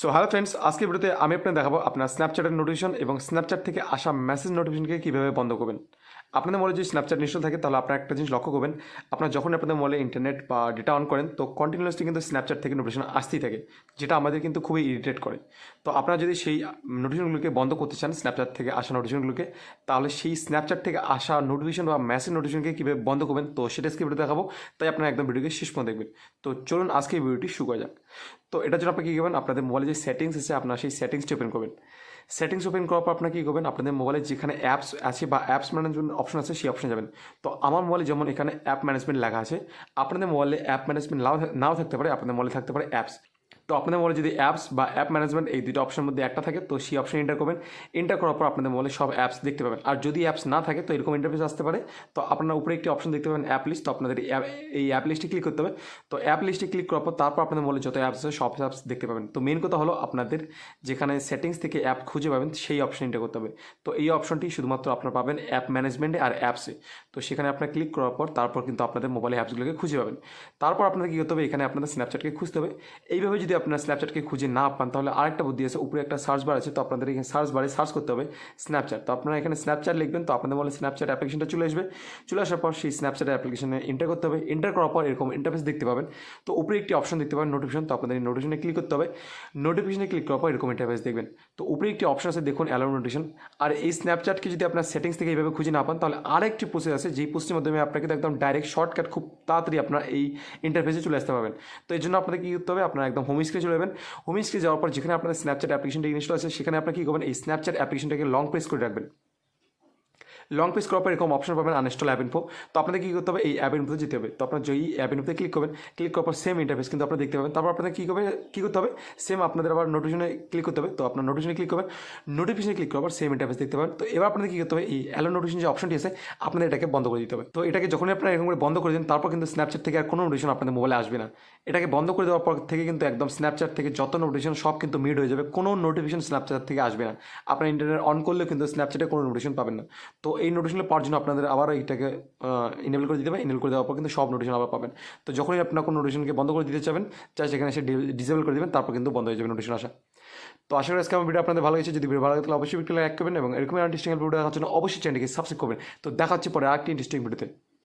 So hello friends আজকে ভিডিওতে আমি আপনাদের দেখাবো আপনার স্ন্যাপচ্যাটের নোটিফিকেশন এবং স্ন্যাপচ্যাট থেকে আসা মেসেজ নোটিফিকেশনকে কীভাবে বন্ধ করবেন। আপনাদের মোবাইলে যদি স্ন্যাপচ্যাট নিশ্চয় থাকে, তাহলে আপনার একটা জিনিস লক্ষ্য করবেন, আপনার যখন আপনাদের মোবাইলে ইন্টারনেট বা ডেটা অন করেন, তো কন্টিনিউসলি কিন্তু স্ন্যাপচ্যাট থেকে নোটিফিকেশন আসতেই থাকে, যেটা আমাদের কিন্তু খুবই ইরিটেট করে। তো আপনারা যদি সেই নোটিফিকেশনগুলোকে বন্ধ করতে চান স্ন্যাপচ্যাট থেকে আসা নোটিফিকেশনগুলোকে তাহলে সেই স্ন্যাপচ্যাট থেকে আসা নোটিফিকেশন বা মেসেজ নোটিফিকেশনকে কীভাবে বন্ধ করবেন, তো সেটা ভিডিও দেখাবো, তাই আপনারা একদম ভিডিওকে শেষ পর্যন্ত দেখবেন। তো চলুন আজকে এই ভিডিওটি শুরু করা যাক। তো এটার জন্য আপনি কী করবেন? আপনাদের মোবাইলে যে সেটিংস আছে, আপনার সেই সেটিংসটি ওপেন করবেন। সেটিংস ওপেন করার পর আপনার কী করবেন? আপনাদের মোবাইলে যেখানে অ্যাপস আছে বা অ্যাপস ম্যানেজমেন্ট অপশন আছে, সেই অপশনে যাবেন। তো আমার মোবাইলে যেমন এখানে অ্যাপ ম্যানেজমেন্ট লেখা আছে, আপনাদের মোবাইলে অ্যাপ ম্যানেজমেন্ট নাও নাও থাকতে পারে, আপনাদের মোবাইলে থাকতে পারে অ্যাপস তো আপনাদের মোবাইলে যদি অ্যাপস বা অ্যাপ ম্যানেজমেন্ট এই দুটো অপশনের মধ্যে একটা থাকে, তো সেই অপশন এন্টার করবেন। এন্টার করার পর আপনাদের মোবাইলে সব অ্যাপস দেখতে পাবেন। আর যদি অ্যাপস না থাকে, তো এরকম ইন্টারফেস আসতে পারে। তো আপনার উপরে একটি অপশন দেখতে পাবেন অ্যাপ লিস্ট তো আপনাদের এই অ্যাপ লিস্টে ক্লিক করতে হবে। তো অ্যাপ লিস্টে ক্লিক করার পর তারপর আপনাদের মোবাইলে যত অ্যাপস আছে, সব অ্যাপস দেখতে পাবেন। তো মেন কথা হলো আপনাদের যেখানে সেটিংস থেকে অ্যাপ খুঁজে পাবেন, সেই অপশন এন্টার করতে হবে। তো এই অপশনটি শুধুমাত্র আপনারা পাবেন অ্যাপ ম্যানেজমেন্টে আর অ্যাপসে তো সেখানে আপনার ক্লিক করার পর তারপর কিন্তু আপনাদের মোবাইলে অ্যাপসগুলোকে খুঁজে পাবেন। তারপর আপনাদের কী করতে হবে? এখানে আপনাদের স্ন্যাপচ্যাটকে খুঁজতে হবে। এইভাবে যদি আপনার স্ন্যাপচ্যাটকে খুঁজে না পান, তাহলে আরেকটা বুদ্ধি আছে, উপরে একটা সার্চ বার আছে, তো আপনাদের এখানে সার্চ বারে সার্চ করতে হবে স্ন্যাপচ্যাট তো আপনারা এখানে স্ন্যাপচ্যাট লিখবেন, তো আপনাদের বলে স্ন্যাপচ্যাট অ্যাপ্লিকেশনটা চলে আসবে। চলে আসার পর সেই স্ন্যাপচ্যাট অ্যাপ্লিকেশনে এন্টার করতে হবে। এন্টার করার পর এরকম ইন্টারফেস দেখতে পাবেন। তো উপরে একটি অপশন দেখতে পাবেন নোটিফিকেশন তো আপনাদের নোটিফিকেশনে ক্লিক করতে হবে। নোটিফিকেশনে ক্লিক করার পর এরকম ইন্টারফেস দেখবেন। তো উপরে একটি অপশন আছে, দেখুন অ্যালাউ নোটিফিকেশন আর এই স্ন্যাপচ্যাটকে যদি আপনার সেটিংস থেকে এইভাবে খুঁজে না পান, তাহলে আরেকটি প্রসেস আছে, যেই প্রসেসের মাধ্যমে আপনাকে একদম ডাইরেক্ট শর্টকাট খুব তাড়াতাড়ি আপনার এই ইন্টারফেসে চলে আসতে পারবেন। তো এই জন্য আপনাদের কী করতে হবে, আপনার একদম হোম স্ক্রিনে চলে যাবেন। হোম স্ক্রিনে যাওয়ার পর যেখানে আপনার স্ন্যাপচ্যাট অ্যাপ্লিকেশনটা ইনস্টল আছে, সেখানে আপনার কী করবেন? এই স্ন্যাপচ্যাট অ্যাপ্লিকেশনটাকে লং প্রেস করে রাখবেন। লং প্রেস করার পর এরকম অপশন পাবেন আনইনস্টল অ্যাপ ইনফো তো আপনাদের কী করতে হবে? এই অ্যাপ ইনফোতে যেতে হবে। তো আপনার যেই অ্যাপ ইনফোতে ক্লিক করবেন ক্লিক করার পর সেম ইন্টারফেস কিন্তু আপনারা দেখতে পাবেন। তারপর আপনাদের কী করবে? কী করতে হবে? সেম আপনাদের আবার নোটিফিকেশনে ক্লিক করতে হবে। তো আপনার নোটিফিকেশনে ক্লিক করবেন। নোটিফিকেশনে ক্লিক করার পর সেম ইন্টারফেস দেখতে পাবেন। তো এবার আপনাদের কী করতে হবে? এই অ্যালো নোটিফিকেশন যে অপশনটি আছে, আপনাদের এটাকে বন্ধ করে দিতে হবে। তো এটাকে যখনই আপনারা এরকম করে বন্ধ করে দিন, তারপর কিন্তু স্ন্যাপচ্যাট থেকে আর কোনো নোটিফিকেশন আপনাদের মোবাইলে আসবে না। এটাকে বন্ধ করে দেওয়ার পর থেকে কিন্তু একদম স্ন্যাপচ্যাট থেকে যত নোটিফিকেশন সব কিন্তু মিড হয়ে যাবে। কোনো নোটিফিকেশন স্ন্যাপচ্যাট থেকে আসবে না। আপনার ইন্টারনেট অন করলেও কিন্তু স্ন্যাপচ্যাটে কোনো নোটিফিকেশন পাবেন না। তো এই নোটিশনগুলো পাওয়ার জন্য আপনাদের আবার এইটাকে ইনেবল করে দিতে হবে ইনেবল করে দেওয়ার পর কিন্তু সব নোটিশন আবার পাবেন। তো যখনই আপনার কোনো নোটিশনকে বন্ধ করে দিতে চাবেন, চাই সেখানে এসে ডিসেবল করে দেবেন, তারপর কিন্তু বন্ধ হয়ে যাবে নোটিশন আসা। তো আশা করি আজকে আমার ভিডিও আপনাদের ভালো হয়েছে যদি ভিডিও ভালো লাগে, তাহলে অবশ্যই ভিডিও লাইক করবেন এবং এরকম ইন্টারেস্টিং ভিডিও দেখার জন্য অবশ্যই চ্যানেলকে সাবস্ক্রাইব করবেন। তো দেখাচ্ছি পরে আরেকটি ইন্টারেস্টিং ভিডিওতে